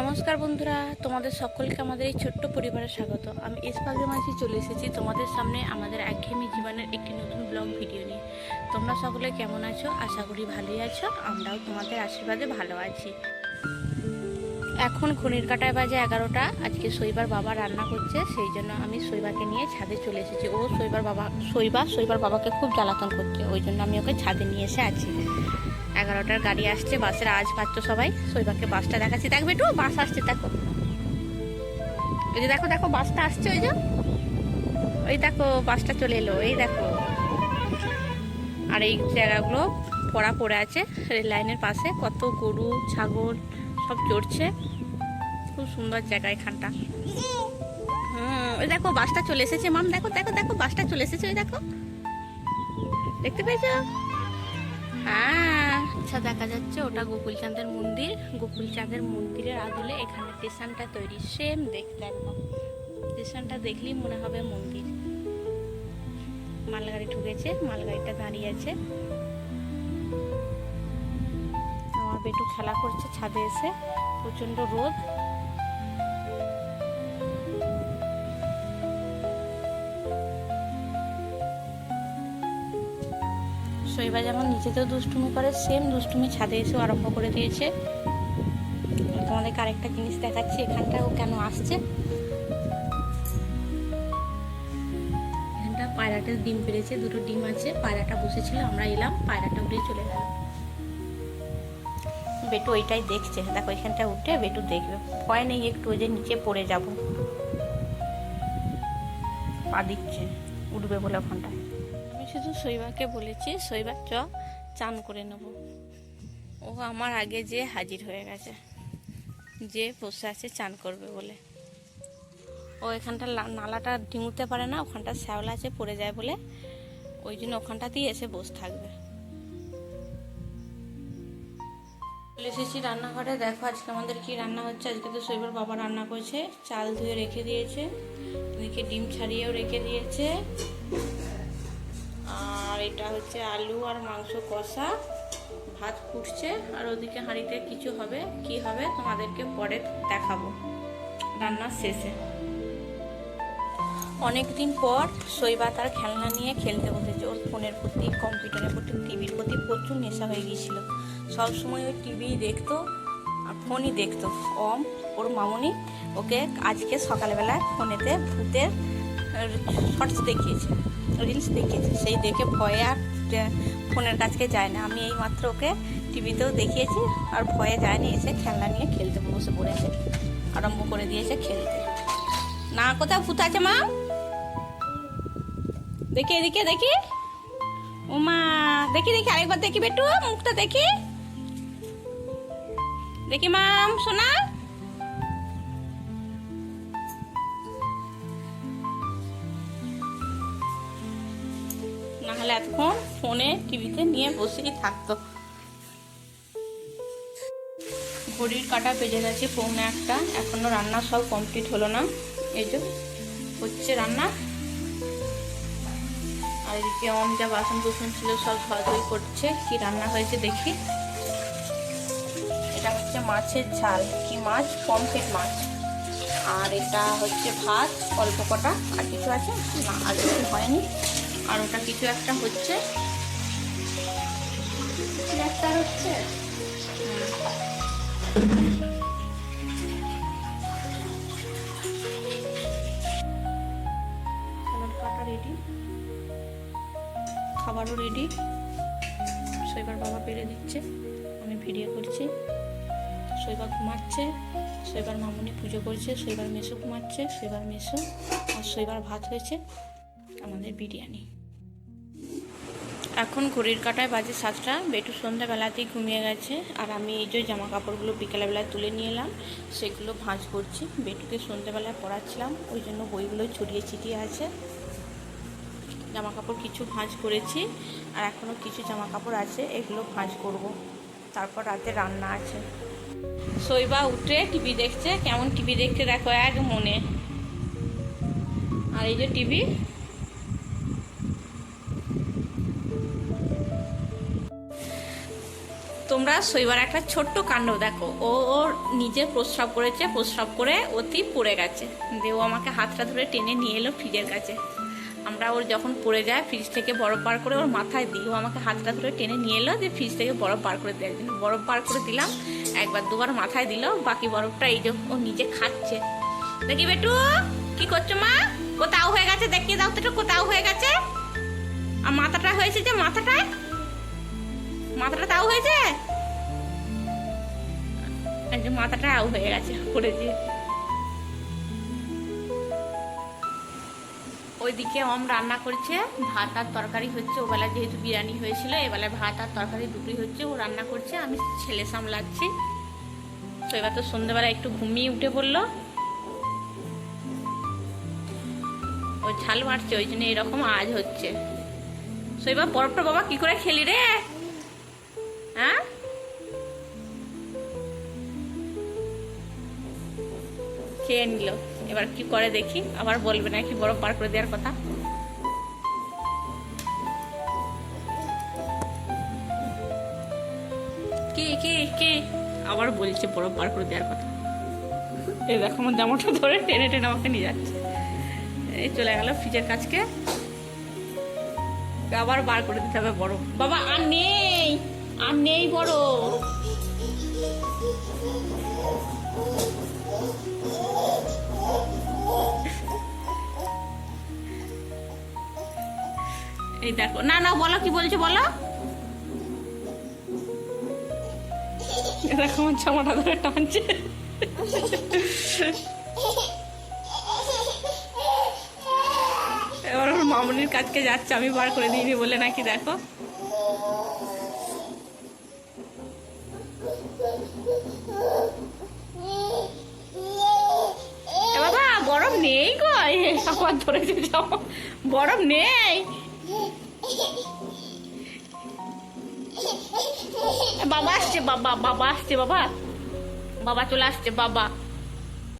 নমস্কার বন্ধুরা, তোমাদের সকলকে আমাদের এই ছোট্ট পরিবারে স্বাগত। আমি ইসফাকে মাঝি চলে এসেছি তোমাদের সামনে আমাদের একঘেয়েমি জীবনের একটি নতুন ব্লগ ভিডিও নিয়ে। তোমরা সকলে কেমন আছো? আশা করি ভালোই আছো, আমরাও তোমাদের আশীর্বাদে ভালো আছি। এখন খনির কাটায় বাজে এগারোটা, আজকে শৈবার বাবা রান্না করছে, সেই জন্য আমি শৈবাকে নিয়ে ছাদে চলে এসেছি। ও শৈবার বাবা, শৈবা, শৈবার বাবাকে খুব জ্বালাতন করছে, ওই জন্য আমি ওকে ছাদে নিয়ে এসে আছি। এগারোটার গাড়ি আসছে, বাসের আজ পাচ্ছ সবাই। শৈবাকে বাসটা দেখাচ্ছি। দেখবে একটু? বাস আসছে, দেখো। ওই যে দেখো দেখো, বাসটা আসছে, ওই যে। ওই দেখো, বাসটা চলে এলো। এই দেখো। আর এই জায়গাগুলো পড়া পড়ে আছে, রেল লাইনের পাশে। কত গরু, ছাগল, সব চড়ছে। খুব সুন্দর জায়গা এখানটা। হুম, ওই দেখো, বাসটা চলে এসেছে, মাম। দেখো দেখো দেখো, বাসটা চলে এসেছে, ওই দেখো। দেখতে পেয়েছ? হ্যাঁ। আচ্ছা দেখা যাচ্ছে ওটা গোকুলচাঁদের মন্দির। গোকুলচাঁদের মন্দিরের আদলে এখানে স্টেশনটা তৈরি। সেম দেখতে একদম স্টেশনটা দেখলেই মনে হবে মন্দির। মালগাড়ি ঢুকেছে, মালগাড়িটা দাঁড়িয়ে আছে। আমার বেটু খেলা করছে, ছাদে এসে। প্রচণ্ড রোদ। শৈবা যেমন নিচেতেও দুষ্টুমি করে সেম দুষ্টুমি ছাদে এসেও আরম্ভ করে দিয়েছে। তোমাদেরকে আরেকটা জিনিস দেখাচ্ছি এখানটা ও কেন আসছে? এখানটা পায়রাটার ডিম পেরেছে, দুটো ডিম আছে, পায়রাটা বসেছিল, আমরা এলাম, পায়রাটা উঠে চলে গেল। বেটু ওইটাই দেখছে, দেখো এখানটা উঠে বেটু দেখবে। ভয় নেই একটু যে নিচে পড়ে যাব। পা দিচ্ছে, উঠবে বলে ওখানটায়। শুধু শৈবাকে বলেছি শৈবা চ, চান করে নেব। ও আমার আগে যে হাজির হয়ে গেছে, যে বসে আছে চান করবে বলে। ও এখানটা নালাটা ডিঙুতে পারে না, ওখানটা শ্যাওলা আছে পড়ে যায় বলে, ওই জন্য ওখানটাতেই এসে বসে থাকবে। চলে এসেছি রান্নাঘরে। দেখো আজকে আমাদের কি রান্না হচ্ছে। আজকে তো শৈবার বাবা রান্না করছে, চাল ধুয়ে রেখে দিয়েছে এদিকে ডিম ছাড়িয়েও রেখে দিয়েছে। আর এটা হচ্ছে আলু আর মাংস কষা। ভাত ফুটছে, আর ওদিকে হাঁড়িতে কিছু হবে। কি হবে তোমাদেরকে পরে দেখাবো। রান্নার শেষে। অনেক দিন পর শৈবা তার খেলনা নিয়ে খেলতে বসেছে। ওর ফোনের প্রতি, কম্পিউটারের প্রতি, টিভির প্রতি প্রচুর নেশা হয়ে গিয়েছিল। সবসময় ওই টিভি দেখতো আর ফোনই দেখতো। কম ওর মামনি ওকে আজকে সকালবেলা ফোনেতে ভূতের শর্টস দেখিয়েছে। রিলস দেখিয়েছে, সেই দেখে ভয়ে আর ফোনের কাছকে যায় না। আমি এই মাত্র ওকে টিভিতেও দেখিয়েছি আর ভয়ে যায়নি, এসে খেলনা নিয়ে খেলতে বসে পড়েছে, আরম্ভ করে দিয়েছে খেলতে। না, কোথাও ভূত আছে মা? দেখি এদিকে, দেখি। উমা দেখি দেখি, আরেকবার দেখি বেটু, মুখটা দেখি। দেখি মাম সোনা না হলে এতক্ষণ ফোনে টিভিতে নিয়ে বসেই থাকতো। ঘড়ির কাটা বেজে গেছে পৌনে একটা। এখনও রান্না সব কমপ্লিট হলো না। এই যে হচ্ছে রান্না। আর এদিকে অম যা বাসন কুসন ছিল সব ধোয়াধুয়ি করছে। কি রান্না হয়েছে দেখি। এটা হচ্ছে মাছের ঝাল। কি মাছ? পমফ্রেট মাছ। আর এটা হচ্ছে ভাত। অল্প কটা। আর কিছু আছে? না, আর কিছু হয়নি। আর ওটা কিছু একটা হচ্ছে। একটা হচ্ছে? রেডি খাবারও রেডি শৈবার বাবা পেরে দিচ্ছে। আমি ভিডিও করছি। শৈবার ঘুমাচ্ছে। শৈবার মামুনি পুজো করছে। শৈবার মেসো ঘুমাচ্ছে। শৈবার মেসো আর শৈবার ভাত হয়েছে। আমাদের বিরিয়ানি। এখন ঘড়ির কাটায় বাজে সাতটা। বেটু সন্ধ্যাবেলাতেই ঘুমিয়ে গেছে। আর আমি এই যে জামা কাপড়গুলো বিকেলবেলায় তুলে নিয়ে এলাম, সেগুলো ভাঁজ করছি। বেটুকে সন্ধ্যাবেলায় পড়াচ্ছিলাম, ওই জন্য বইগুলো ছড়িয়ে ছিটিয়ে আছে। জামা কাপড় কিছু ভাঁজ করেছি, আর এখনও কিছু জামা কাপড় আছে, এগুলো ভাঁজ করব। তারপর রাতে রান্না আছে। শৈবা উঠে টিভি দেখছে, কেমন টিভি দেখতে দেখো এক মনে। আর এই যে টিভি তোমরা শৈবার একটা ছোট্ট কাণ্ড দেখো। ও ওর নিজে প্রস্রাব করেছে, প্রস্রাব করে অতি পড়ে গেছে। দিয়ে ও আমাকে হাতটা ধরে টেনে নিয়ে এলো ফ্রিজের কাছে। আমরা ওর যখন পড়ে যায়, ফ্রিজ থেকে বরফ পার করে ওর মাথায় দিই। ও আমাকে হাতটা ধরে টেনে নিয়ে এলো যে ফ্রিজ থেকে বরফ পার করে দেওয়ার জন্য বরফ পার করে দিলাম, একবার দুবার মাথায় দিল, বাকি বরফটা এই যে ও নিজে খাচ্ছে। দেখি বেটু, কি করছ মা? কোথাও হয়ে গেছে? দেখিয়ে দাও তো কোথাও হয়ে গেছে? আর মাথাটা হয়েছে যে মাথাটায় মাথাটা তাও হয়েছে? যে মাথাটা আউ হয়ে গেছে পড়েছে ওইদিকে অম রান্না করছে, ভাত আর তরকারি হচ্ছে, ওবেলা যেহেতু বিরিয়ানি হয়েছিল এবেলায় ভাত আর তরকারি দুটোই হচ্ছে, ও রান্না করছে, আমি ছেলে সামলাচ্ছি। তো এবার তো সন্ধ্যেবেলা একটু ঘুমিয়ে উঠে পড়ল। ও ঝাল মারছে ওই জন্য এরকম আজ হচ্ছে। তো এবার বরফটা বাবা কি করে খেলি রে? হ্যাঁ? খেয়ে নিল। এবার কি করে দেখি, আবার বলবে নাকি বরফ বার করে দেওয়ার কথা। কি কি কি? আবার বলছে বরফ বার করে দেওয়ার কথা। এই দেখো, আমার জামাটা ধরে টেনে টেনে আমাকে নিয়ে যাচ্ছে। এই চলে গেল ফ্রিজের কাছকে আবার বার করে দিতে হবে বরফ। বাবা, আর নেই আর নেই বড় এই দেখো, না না, বলো, কি বলছো, বলো। দেখো আমার জামাটা ধরে টানছে। এবার ওর মামনির কাছকে যাচ্ছে, আমি বার করে দিইনি বলে নাকি, দেখো। এ বাবা বরফ নেই গো। এ, ধরেছে বরফ নেই। বাবা আসছে বাবা বাবা আসছে বাবা। বাবা চলে আসছে বাবা।